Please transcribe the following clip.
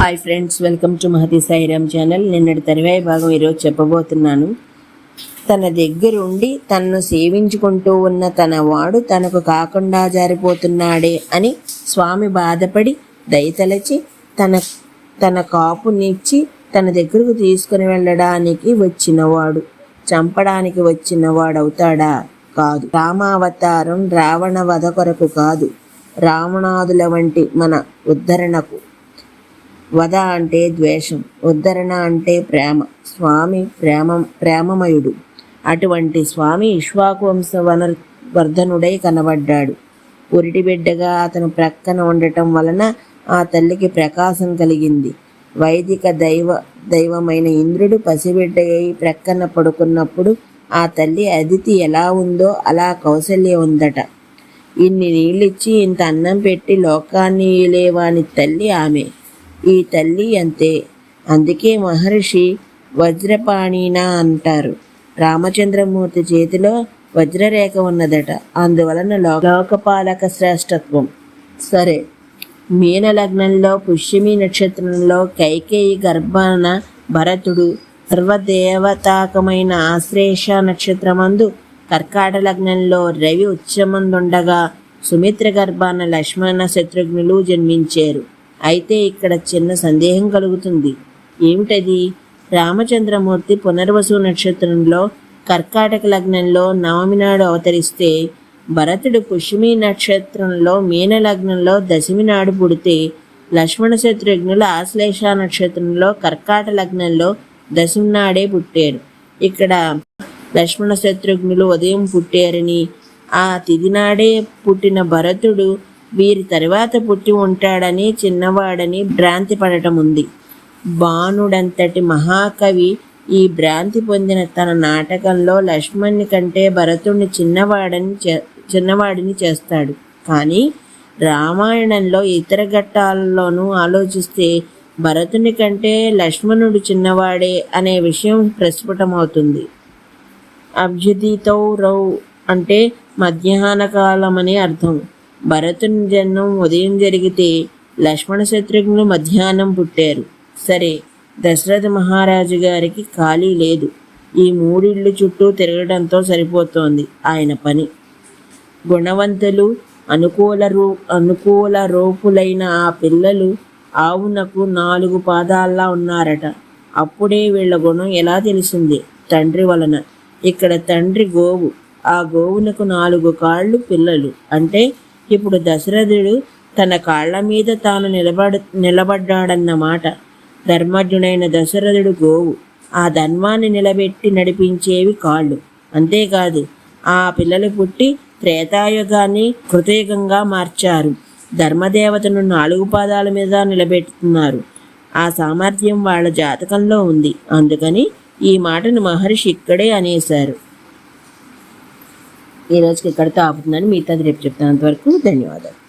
Hi friends welcome to Mahathi Sairam channel నిన్నటి తరివాయి భాగం ఈరోజు చెప్పబోతున్నాను. తన దగ్గరుండి తనను సేవించుకుంటూ ఉన్న తన వాడు తనకు కాకుండా జారిపోతున్నాడే అని స్వామి బాధపడి దయతలచి తన తన కాపునిచ్చి తన దగ్గరకు తీసుకుని వెళ్ళడానికి వచ్చినవాడు. చంపడానికి వచ్చినవాడవుతాడా? కాదు. రామావతారం రావణ వధ కొరకు కాదు. రావణాదుల వంటి మన ఉద్ధరణకు వధ అంటే ద్వేషం ఉద్ధరణ అంటే ప్రేమ స్వామి ప్రేమ ప్రేమమయుడు. అటువంటి స్వామి ఇష్వాకువంశ వన వర్ధనుడై కనబడ్డాడు. ఉరిటి బిడ్డగా అతను ప్రక్కన ఉండటం వలన ఆ తల్లికి ప్రకాశం కలిగింది. వైదిక దైవ దైవమైన ఇంద్రుడు పసిబిడ్డ అయి ప్రక్కన పడుకున్నప్పుడు ఆ తల్లి అదితి ఎలా ఉందో అలా కౌశల్య ఉందట. ఇన్ని నీళ్ళిచ్చి ఇంత అన్నం పెట్టి లోకాన్ని లేవాని తల్లి ఆమె. ఈ తల్లి అంతే. అందుకే మహర్షి వజ్రపాణిన అంటారు. రామచంద్రమూర్తి చేతిలో వజ్రరేఖ ఉన్నదట. అందువలన లోకపాలక శ్రేష్టత్వం. సరే. మీన లగ్నంలో పుష్యమి నక్షత్రంలో కైకేయి గర్భాన భరతుడు సర్వదేవతాకమైన ఆశ్లేష నక్షత్రమందు కర్కాట లగ్నంలో రవి ఉచ్చమందుండగా సుమిత్ర గర్భాన లక్ష్మణ శత్రుఘ్నులు జన్మించారు. అయితే ఇక్కడ చిన్న సందేహం కలుగుతుంది. ఏమిటది? రామచంద్రమూర్తి పునర్వసు నక్షత్రంలో కర్కాటక లగ్నంలో నవమి నాడు అవతరిస్తే భరతుడు పుష్యమి నక్షత్రంలో మీన లగ్నంలో దశమి నాడు పుడితే లక్ష్మణ శత్రుఘ్నులు ఆశ్లేష నక్షత్రంలో కర్కాట లగ్నంలో దశమి నాడే పుట్టారు. ఇక్కడ లక్ష్మణ శత్రుఘ్నులు ఉదయం పుట్టారని ఆ తిథి నాడే పుట్టిన భరతుడు వీరి తరువాత పుట్టి ఉంటాడని చిన్నవాడని భ్రాంతి పడటం ఉంది. బాణుడంతటి మహాకవి ఈ భ్రాంతి పొందిన తన నాటకంలో లక్ష్మణ్ణి కంటే భరతుణ్ణి చిన్నవాడని చే చిన్నవాడిని చేస్తాడు. కానీ రామాయణంలో ఇతర ఘట్టాలలోనూ ఆలోచిస్తే భరతుని కంటే లక్ష్మణుడు చిన్నవాడే అనే విషయం ప్రస్ఫుటమవుతుంది. అభ్యుదితో రౌ అంటే మధ్యాహ్న కాలం అని అర్థం. భరతుని జన్మం ఉదయం జరిగితే లక్ష్మణ శత్రుఘ్నులు మధ్యాహ్నం పుట్టారు. సరే దశరథ మహారాజు గారికి ఖాళీ లేదు. ఈ మూడిళ్ళు చుట్టూ తిరగడంతో సరిపోతోంది ఆయన పని. గుణవంతులు అనుకూల రూ అనుకూల రూపులైన ఆ పిల్లలు ఆవునకు నాలుగు పాదాల్లా ఉన్నారట. అప్పుడే వీళ్ళ గుణం ఎలా తెలిసింది? తండ్రి వలన. ఇక్కడ తండ్రి గోవు. ఆ గోవునకు నాలుగు కాళ్ళు పిల్లలు. అంటే ఇప్పుడు దశరథుడు తన కాళ్ళ మీద తాను నిలబడ నిలబడ్డాడన్నమాట ధర్మజ్ఞుడైన దశరథుడు గోవు. ఆ ధర్మాన్ని నిలబెట్టి నడిపించేవి కాళ్ళు. అంతేకాదు ఆ పిల్లలు పుట్టి త్రేతాయుగాన్ని కృతయుగంగా మార్చారు. ధర్మదేవతను నాలుగు పాదాల మీద నిలబెడుతున్నారు ఆ సామర్థ్యం వాళ్ళ జాతకంలో ఉంది. అందుకని ఈ మాటను మహర్షి ఇక్కడే అనేశారు. ఈ రోజుకి ఇక్కడితో ఆపుతున్నాను. మిగతాది రేపు చెప్తాను. అంతవరకు ధన్యవాదాలు.